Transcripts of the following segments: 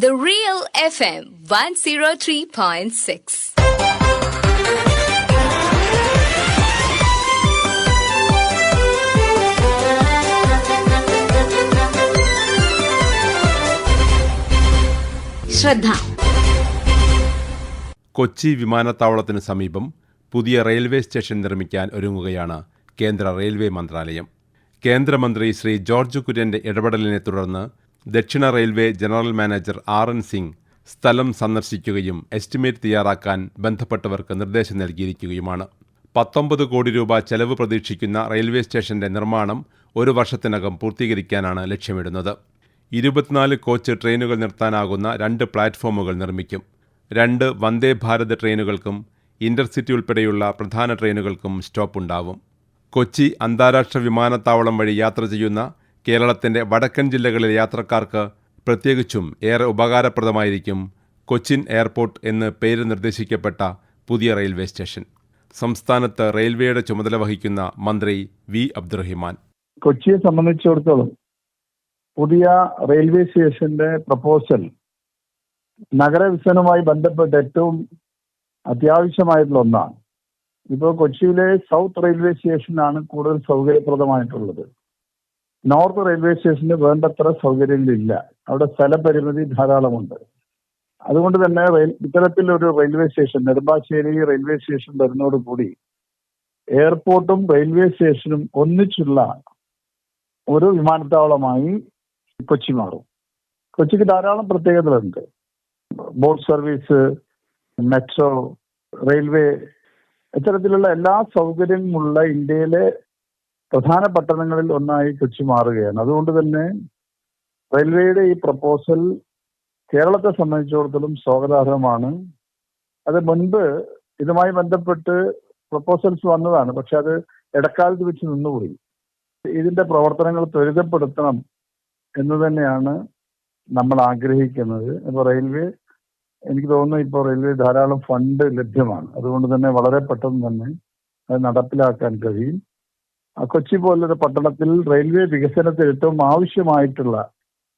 The Real FM 103.6. ശ്രദ്ധ കൊച്ചി വിമാനത്താവളത്തിന് സമീപം പുതിയ റെയിൽവേ സ്റ്റേഷൻ നിർമ്മിക്കാൻ ഒരുങ്ങുകയാണ് കേന്ദ്ര റെയിൽവേ മന്ത്രാലയം കേന്ദ്രമന്ത്രി ശ്രീ ജോർജ് കുര്യന്റെ ഇടപെടലിനെ തുടർന്ന് ദക്ഷിണ railway general manager R N Singh സ്ഥലം സന്ദർശിക്കുകയും എസ്റ്റിമേറ്റ് തയ്യാറാക്കാൻ ബന്ധപ്പെട്ടവർക്ക് നിർദ്ദേശം നൽകിയിരിക്കുകയുമാണ്. പത്തൊമ്പത് കോടി രൂപ ചെലവ് പ്രതീക്ഷിക്കുന്ന റെയിൽവേ സ്റ്റേഷന്റെ നിർമ്മാണം ഒരു വർഷത്തിനകം പൂർത്തീകരിക്കാനാണ് ലക്ഷ്യമിടുന്നത്. ഇരുപത്തിനാല് കോച്ച് ട്രെയിനുകൾ നിർത്താനാകുന്ന രണ്ട് പ്ലാറ്റ്ഫോമുകൾ നിർമ്മിക്കും. രണ്ട് വന്ദേ ഭാരത് ട്രെയിനുകൾക്കും ഇന്റർസിറ്റി ഉൾപ്പെടെയുള്ള പ്രധാന ട്രെയിനുകൾക്കും സ്റ്റോപ്പ് ഉണ്ടാവും കൊച്ചി അന്താരാഷ്ട്ര വിമാനത്താവളം വഴി യാത്ര ചെയ്യുന്ന കേരളത്തിന്റെ വടക്കൻ ജില്ലകളിലെ യാത്രക്കാർക്ക് പ്രത്യേകിച്ചും ഏറെ ഉപകാരപ്രദമായിരിക്കും കൊച്ചിൻ എയർപോർട്ട് എന്ന് പേര് നിർദ്ദേശിക്കപ്പെട്ട പുതിയ റെയിൽവേ സ്റ്റേഷൻ. സംസ്ഥാനത്ത് റെയിൽവേയുടെ ചുമതല വഹിക്കുന്ന മന്ത്രി വി. അബ്ദുറഹിമാൻ. കൊച്ചിയെ സംബന്ധിച്ചിടത്തോളം പുതിയ റെയിൽവേ സ്റ്റേഷന്റെ പ്രപ്പോസൽ നഗരവികസനവുമായി ബന്ധപ്പെട്ട് ഏറ്റവും അത്യാവശ്യമായിട്ടുള്ള ഒന്നാണ്. ഇപ്പോൾ കൊച്ചിയിലെ സൗത്ത് റെയിൽവേ സ്റ്റേഷനാണ് കൂടുതൽ സൗകര്യപ്രദമായിട്ടുള്ളത്. നോർത്ത് റെയിൽവേ സ്റ്റേഷന് വേണ്ടത്ര സൗകര്യങ്ങളില്ല. അവിടെ സ്ഥലപരിമിതി ധാരാളമുണ്ട്. അതുകൊണ്ട് തന്നെ റെയിൽ ഇത്തരത്തിലൊരു railway station Nedumbassery railway station വരുന്നതോടുകൂടി എയർപോർട്ടും റെയിൽവേ സ്റ്റേഷനും ഒന്നിച്ചുള്ള ഒരു വിമാനത്താവളമായി കൊച്ചി മാറും. കൊച്ചിക്ക് ധാരാളം പ്രത്യേകതകളുണ്ട്. ബോട്ട് സർവീസ് മെട്രോ റെയിൽവേ ഇത്തരത്തിലുള്ള എല്ലാ സൗകര്യങ്ങളുമുള്ള ഇന്ത്യയിലെ പ്രധാന പട്ടണങ്ങളിൽ ഒന്നായി കൊച്ചി മാറുകയാണ്. അതുകൊണ്ട് തന്നെ റെയിൽവേയുടെ ഈ പ്രപ്പോസൽ കേരളത്തെ സംബന്ധിച്ചിടത്തോളം സ്വാഗതാർഹമാണ് അത് മുൻപ് ഇതുമായി ബന്ധപ്പെട്ട് പ്രപ്പോസൽസ് വന്നതാണ്. പക്ഷെ അത് ഇടക്കാലത്ത് വെച്ച് നിന്നുപോയി. ഇതിന്റെ പ്രവർത്തനങ്ങൾ ത്വരിതപ്പെടുത്തണം എന്ന് തന്നെയാണ് നമ്മൾ ആഗ്രഹിക്കുന്നത്. ഇപ്പോൾ റെയിൽവേ എനിക്ക് തോന്നുന്നു ഇപ്പോൾ റെയിൽവേ ധാരാളം ഫണ്ട് ലഭ്യമാണ്. അതുകൊണ്ട് തന്നെ വളരെ പെട്ടെന്ന് തന്നെ അത് നടപ്പിലാക്കാൻ കഴിയും. കൊച്ചി പോലൊരു പട്ടണത്തിൽ റെയിൽവേ വികസനത്തിന് ഏറ്റവും ആവശ്യമായിട്ടുള്ള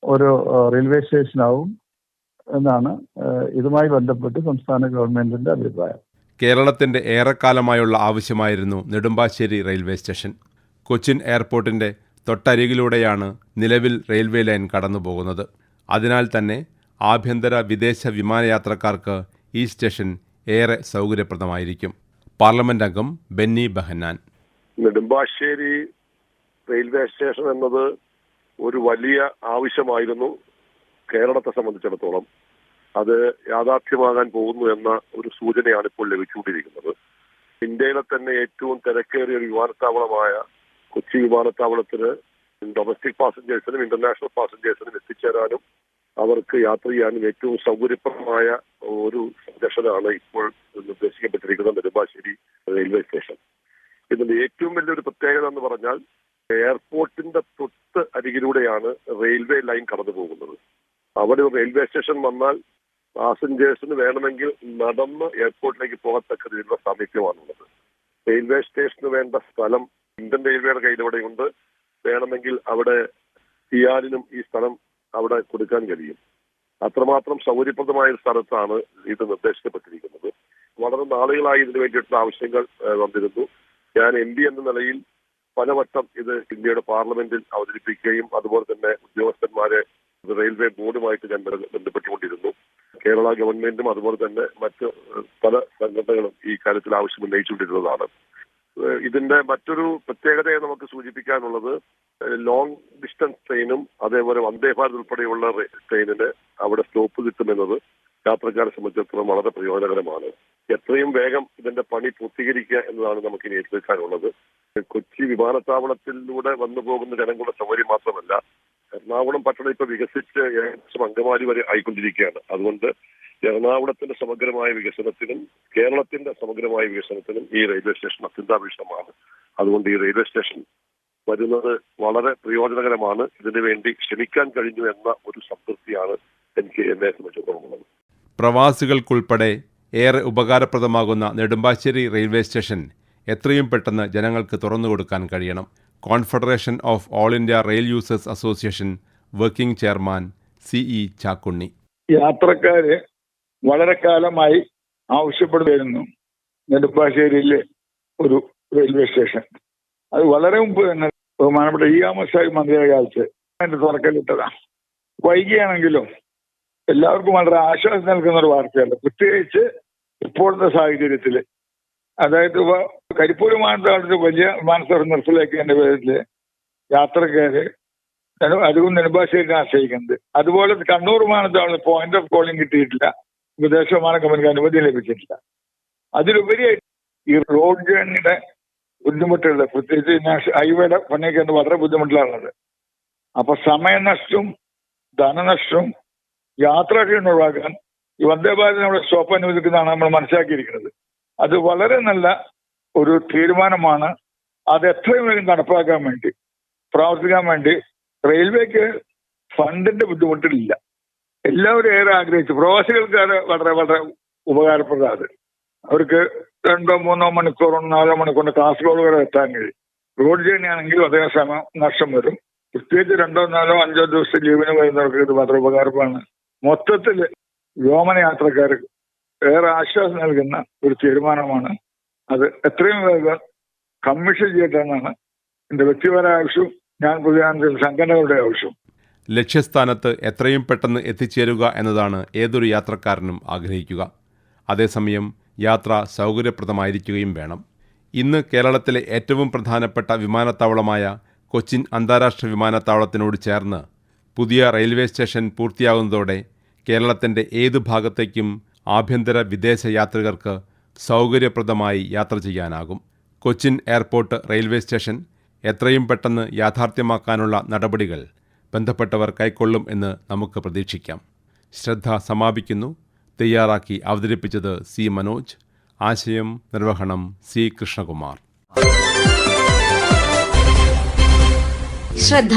ഒരു റെയിൽവേ സ്റ്റേഷനാവും എന്നാണ് ഇതുമായി ബന്ധപ്പെട്ട് സംസ്ഥാന ഗവൺമെന്റിന്റെ അഭിപ്രായം. കേരളത്തിന്റെ ഏറെക്കാലമായുള്ള ആവശ്യമായിരുന്നു നെടുമ്പാശ്ശേരി റെയിൽവേ സ്റ്റേഷൻ. കൊച്ചിൻ എയർപോർട്ടിന്റെ തൊട്ടരികിലൂടെയാണ് നിലവിൽ റെയിൽവേ ലൈൻ കടന്നുപോകുന്നത്. അതിനാൽ തന്നെ ആഭ്യന്തര വിദേശ വിമാനയാത്രക്കാർക്ക് ഈ സ്റ്റേഷൻ ഏറെ സൗകര്യപ്രദമായിരിക്കും. പാർലമെന്റ് അംഗം ബെന്നി ബെഹന്നാൻ. നെടുമ്പാശ്ശേരി റെയിൽവേ സ്റ്റേഷൻ എന്നത് ഒരു വലിയ ആവശ്യമായിരുന്നു കേരളത്തെ സംബന്ധിച്ചിടത്തോളം. അത് യാഥാർത്ഥ്യമാകാൻ പോകുന്നു എന്ന ഒരു സൂചനയാണ് ഇപ്പോൾ ലഭിച്ചുകൊണ്ടിരിക്കുന്നത്. ഇന്ത്യയിലെ തന്നെ ഏറ്റവും തിരക്കേറിയ ഒരു വിമാനത്താവളമായ കൊച്ചി വിമാനത്താവളത്തിന് ഡൊമസ്റ്റിക് പാസഞ്ചേഴ്സിനും ഇന്റർനാഷണൽ പാസഞ്ചേഴ്സിനും എത്തിച്ചേരാനും അവർക്ക് യാത്ര ചെയ്യാനും ഏറ്റവും സൗകര്യപ്രദമായ ഒരു സ്റ്റേഷനാണ് ഇപ്പോൾ നിർദ്ദേശിക്കപ്പെട്ടിരിക്കുന്ന നെടുമ്പാശ്ശേരി റെയിൽവേ സ്റ്റേഷൻ. ഇതിന്റെ ഏറ്റവും വലിയൊരു പ്രത്യേകത എന്ന് പറഞ്ഞാൽ എയർപോർട്ടിന്റെ തൊട്ട് അരികിലൂടെയാണ് റെയിൽവേ ലൈൻ കടന്നു പോകുന്നത്. അവിടെ റെയിൽവേ സ്റ്റേഷൻ വന്നാൽ പാസഞ്ചേഴ്സിന് വേണമെങ്കിൽ നടന്ന് എയർപോർട്ടിലേക്ക് പോകത്തക്ക രീതിയിലുള്ള സാമീപ്യമാണുള്ളത്. റെയിൽവേ സ്റ്റേഷന് വേണ്ട സ്ഥലം ഇന്ത്യൻ റെയിൽവേയുടെ കയ്യിലൂടെയുണ്ട് വേണമെങ്കിൽ അവിടെ സിയാലിനും ഈ സ്ഥലം അവിടെ കൊടുക്കാൻ കഴിയും. അത്രമാത്രം സൗകര്യപ്രദമായ സ്ഥലത്താണ് ഇത് നിർദ്ദേശിക്കപ്പെട്ടിരിക്കുന്നത്. വളരെ നാളുകളായി ഇതിനു വേണ്ടിയിട്ടുള്ള ആവശ്യങ്ങൾ വന്നിരുന്നു. ഞാൻ എം പി എന്ന നിലയിൽ പലവട്ടം ഇത് ഇന്ത്യയുടെ പാർലമെന്റിൽ അവതരിപ്പിക്കുകയും അതുപോലെ തന്നെ ഉദ്യോഗസ്ഥന്മാരെ റെയിൽവേ ബോർഡുമായിട്ട് ഞാൻ ബന്ധപ്പെട്ടുകൊണ്ടിരുന്നു. കേരള ഗവൺമെന്റും അതുപോലെ തന്നെ മറ്റ് പല സംഘടനകളും ഈ കാര്യത്തിൽ ആവശ്യം ഉന്നയിച്ചുകൊണ്ടിരുന്നതാണ്. ഇതിന്റെ മറ്റൊരു പ്രത്യേകതയെ നമുക്ക് സൂചിപ്പിക്കാനുള്ളത് ലോങ് ഡിസ്റ്റൻസ് ട്രെയിനും അതേപോലെ വന്ദേ ഭാരത് ഉൾപ്പെടെയുള്ള ട്രെയിനിന് അവിടെ സ്റ്റോപ്പ് കിട്ടുമെന്നത് യാത്രക്കാരെ സംബന്ധിച്ചിടത്തോളം വളരെ പ്രയോജനകരമാണ്. എത്രയും വേഗം ഇതിന്റെ പണി പൂർത്തീകരിക്കുക എന്നതാണ് നമുക്ക് ഇനി ഏറ്റെടുക്കാനുള്ളത്. കൊച്ചി വിമാനത്താവളത്തിലൂടെ വന്നു പോകുന്ന ജനങ്ങളുടെ സൗകര്യം മാത്രമല്ല എറണാകുളം പട്ടണം ഇപ്പൊ വികസിച്ച് ഏകദേശം അങ്കമാലി വരെ ആയിക്കൊണ്ടിരിക്കുകയാണ്. അതുകൊണ്ട് എറണാകുളത്തിന്റെ സമഗ്രമായ വികസനത്തിനും കേരളത്തിന്റെ സമഗ്രമായ വികസനത്തിനും ഈ റെയിൽവേ സ്റ്റേഷൻ അത്യന്താപേക്ഷിതമാണ്. അതുകൊണ്ട് ഈ റെയിൽവേ സ്റ്റേഷൻ വരുന്നത് വളരെ പ്രയോജനകരമാണ്. ഇതിനു വേണ്ടി ശ്രമിക്കാൻ കഴിഞ്ഞു എന്ന ഒരു സംതൃപ്തിയാണ് എനിക്ക് എന്നെ സംബന്ധിച്ചിടത്തോളം പ്രവാസികൾക്കുൾപ്പെടെ ഏറെ ഉപകാരപ്രദമാകുന്ന നെടുമ്പാശ്ശേരി റെയിൽവേ സ്റ്റേഷൻ എത്രയും പെട്ടെന്ന് ജനങ്ങൾക്ക് തുറന്നു കൊടുക്കാൻ കഴിയണം. Confederation of all India rail users association working chairman C E Chakkunni. യാത്രക്കാര് വളരെ കാലമായി ആവശ്യപ്പെടുകയായിരുന്നു നെടുമ്പാശ്ശേരിയിലെ ഒരു റെയിൽവേ സ്റ്റേഷൻ. അത് വളരെ മുമ്പ് തന്നെ ബഹുമാനപ്പെട്ട ഇ ആമസായി മന്ത്രിയുടെ കാലത്ത് അതിന്റെ തുറക്കലിട്ടതാണ് വൈകിയാണെങ്കിലും എല്ലാവർക്കും വളരെ ആശ്വാസം നൽകുന്ന ഒരു വാർത്തയല്ല പ്രത്യേകിച്ച് ഇപ്പോഴത്തെ സാഹചര്യത്തിൽ അതായത് കരിപ്പൂർ വിമാനത്താവളത്തിൽ വലിയ വിമാനത്താവളം നിർത്തലാക്കിയതിന്റെ പേരിൽ യാത്രക്കാര് അധികം നെടുമ്പാശ്ശേരിനെ ആശ്രയിക്കുന്നത് അതുപോലെ കണ്ണൂർ വിമാനത്താവളം പോയിന്റ് ഓഫ് കോളിംഗ് കിട്ടിയിട്ടില്ല. വിദേശ വിമാന കമ്പനിക്ക് അനുമതി ലഭിച്ചിട്ടില്ല. അതിലുപരിയായിട്ട് ഈ റോഡ് ജേണിയുടെ ബുദ്ധിമുട്ടുകൾ പ്രത്യേകിച്ച് ഹൈവേയുടെ പണിയൊക്കെ വളരെ ബുദ്ധിമുട്ടിലാണുള്ളത്. അപ്പൊ സമയനഷ്ടം ധനനഷ്ടം യാത്രാക്ഷീണം ഒഴിവാക്കാൻ ഈ വന്ദേ ഭാരത് നമ്മുടെ സ്റ്റോപ്പ് അനുവദിക്കുന്നതാണ് നമ്മൾ മനസ്സിലാക്കിയിരിക്കുന്നത്. അത് വളരെ നല്ല ഒരു തീരുമാനമാണ്. അത് എത്രയും വേഗം നടപ്പാക്കാൻ വേണ്ടി പ്രവർത്തിക്കാൻ വേണ്ടി റെയിൽവേക്ക് ഫണ്ടിന്റെ ബുദ്ധിമുട്ടില്ല എല്ലാവരും ഏറെ ആഗ്രഹിച്ചു. പ്രവാസികൾക്ക് അത് വളരെ വളരെ ഉപകാരപ്രദമാണ് അവർക്ക് രണ്ടോ മൂന്നോ മണിക്കൂറോ നാലോ മണിക്കൂറിന് കാസർഗോഡ് വരെ എത്താൻ കഴിയും. റോഡ് ജേണി ആണെങ്കിൽ അതേ സമയം നഷ്ടം വരും. പ്രത്യേകിച്ച് രണ്ടോ നാലോ അഞ്ചോ ദിവസം ലീവിന് വരുന്നവർക്ക് ഇത് വളരെ ഉപകാരമാണ്. മൊത്തത്തിൽ വ്യോമന യാത്രക്കാർക്ക് ഏറെ ആശ്വാസം നൽകുന്ന ഒരു തീരുമാനമാണ് അത്. എത്രയും വേഗം കമ്മീഷൻ ചെയ്യട്ടെന്നാണ് എന്റെ വ്യക്തിപരമായ ആവശ്യവും ഞാൻ പ്രധാനമന്ത്രി സംഘടനകളുടെ ആവശ്യവും. ലക്ഷ്യസ്ഥാനത്ത് എത്രയും പെട്ടെന്ന് എത്തിച്ചേരുക എന്നതാണ് ഏതൊരു യാത്രക്കാരനും ആഗ്രഹിക്കുക. അതേസമയം യാത്ര സൗകര്യപ്രദമായിരിക്കുകയും വേണം. ഇന്ന് കേരളത്തിലെ ഏറ്റവും പ്രധാനപ്പെട്ട വിമാനത്താവളമായ കൊച്ചിൻ അന്താരാഷ്ട്ര വിമാനത്താവളത്തിനോട് ചേർന്ന് പുതിയ റെയിൽവേ സ്റ്റേഷൻ പൂർത്തിയാകുന്നതോടെ കേരളത്തിന്റെ ഏതു ഭാഗത്തേക്കും ആഭ്യന്തര വിദേശ യാത്രികർക്ക് സൗകര്യപ്രദമായി യാത്ര ചെയ്യാനാകും. കൊച്ചിൻ എയർപോർട്ട് റെയിൽവേ സ്റ്റേഷൻ എത്രയും പെട്ടെന്ന് യാഥാർത്ഥ്യമാക്കാനുള്ള നടപടികൾ ബന്ധപ്പെട്ടവർ കൈക്കൊള്ളും എന്ന് നമുക്ക് പ്രതീക്ഷിക്കാം. ശ്രദ്ധ സമാപിക്കുന്നു. തയ്യാറാക്കി അവതരിപ്പിച്ചത് സി മനോജ്. ആശയം നിർവഹണം സി കൃഷ്ണകുമാർ. ശ്രദ്ധ.